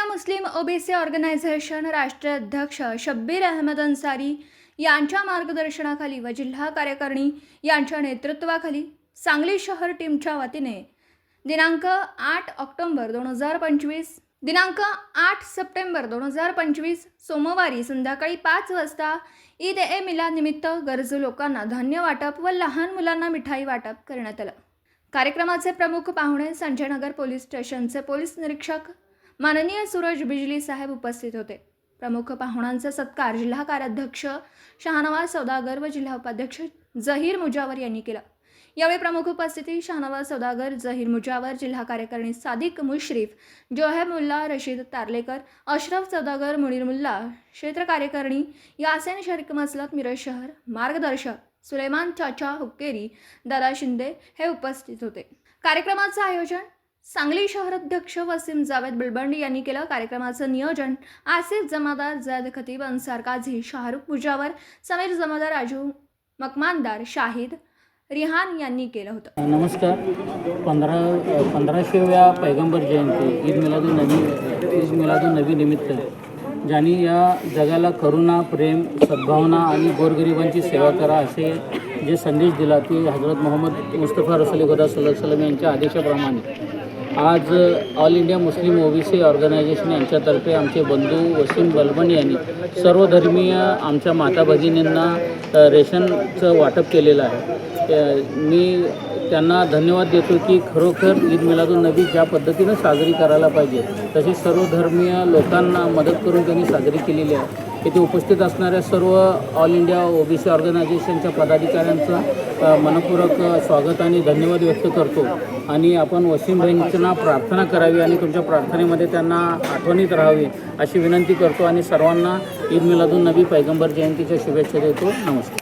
मुस्लिम OBC organisation राष्ट्रीय अध्यक्ष शब्बीर अहमद अन्सारी यांच्या मार्गदर्शनाखाली व जिल्हा कार्यकारिणी यांच्या नेतृत्वाखाली सांगली शहर टीमच्या वतीने दिनांक आठ ऑक्टोंबर दोन हजार पंचवीस दिनांक आठ सप्टेंबर दोन हजार पंचवीस सोमवारी संध्याकाळी पाच वाजता ईद ए मिलानिमित्त गरजू लोकांना धान्य वाटप व लहान मुलांना मिठाई वाटप करण्यात आलं. कार्यक्रमाचे प्रमुख पाहुणे संजयनगर पोलीस स्टेशनचे पोलीस निरीक्षक माननीय सूरज बिजली साहेब उपस्थित होते. प्रमुख पाहुण्यांचा सत्कार जिल्हा कार्याध्यक्ष शहानवाज सौदागर व जिल्हा उपाध्यक्ष जहीर मुजावर यांनी केला. यावेळी प्रमुख उपस्थिती शहानवाज सौदागर जहीर मुजावर जिल्हा कार्यकारिणी सादिक मुश्रीफ जोहेब मुल्ला रशीद तारलेकर अशरफ सौदागर मुनीर मुल्ला क्षेत्र कार्यकारिणी यासेन शरीक मसलत मिरज शहर मार्गदर्शक सुलेमान चाचा हुक्केरी दादा शिंदे हे उपस्थित होते. कार्यक्रमाचं आयोजन सांगली शहराध्यक्ष वसीम जावेद बिलबंडी यांनी केलं कार्यक्रमाचं नियोजन. आसिफ जमादार जैद खतीब अन्सार काझी शाहरुख मुजावर समीर जमादार राजू मकमानदार शाहिद रिहान यांनी केलं होतं. नमस्कार. पंधरा पंधराशेव्या पैगंबर जयंती ईद मिलादून नबी ईद मिलादुल नबी निमित्त ज्यांनी या जगाला करुणा प्रेम सद्भावना आणि गोरगरिबांची सेवा करा असे जे संदेश दिला ते हजरत मोहम्मद मुस्तफा रसली खुदा सल्लम यांच्या आदेशाप्रमाणे. आज all India Muslim OBC organisation यांच्यातर्फे आमचे बंधू वसीम बलबणी यांनी सर्वधर्मीय आमच्या माता भगिनींना रेशनचं वाटप केलेलं आहे. मी त्यांना धन्यवाद देतो की खरोखर ईद मिलादुल नबी ज्या पद्धतीनं साजरी करायला पाहिजे तशी सर्वधर्मीय लोकांना मदत करून त्यांनी साजरी केलेली आहे. येथे उपस्थित असणाऱ्या सर्व ऑल इंडिया ओबीसी ऑर्गनायझेशनच्या पदाधिकाऱ्यांचं मनपूरक मनपूर्वक स्वागत आणि धन्यवाद व्यक्त करतो. आणि आपण वसीम बहिणींना प्रार्थना करावी आणि तुमच्या प्रार्थनेमध्ये त्यांना आठवणीत राहावी अशी विनंती करतो. आणि सर्वांना ईद मिलादून नबी पैगंबर जयंतीच्या शुभेच्छा देतो. नमस्कार.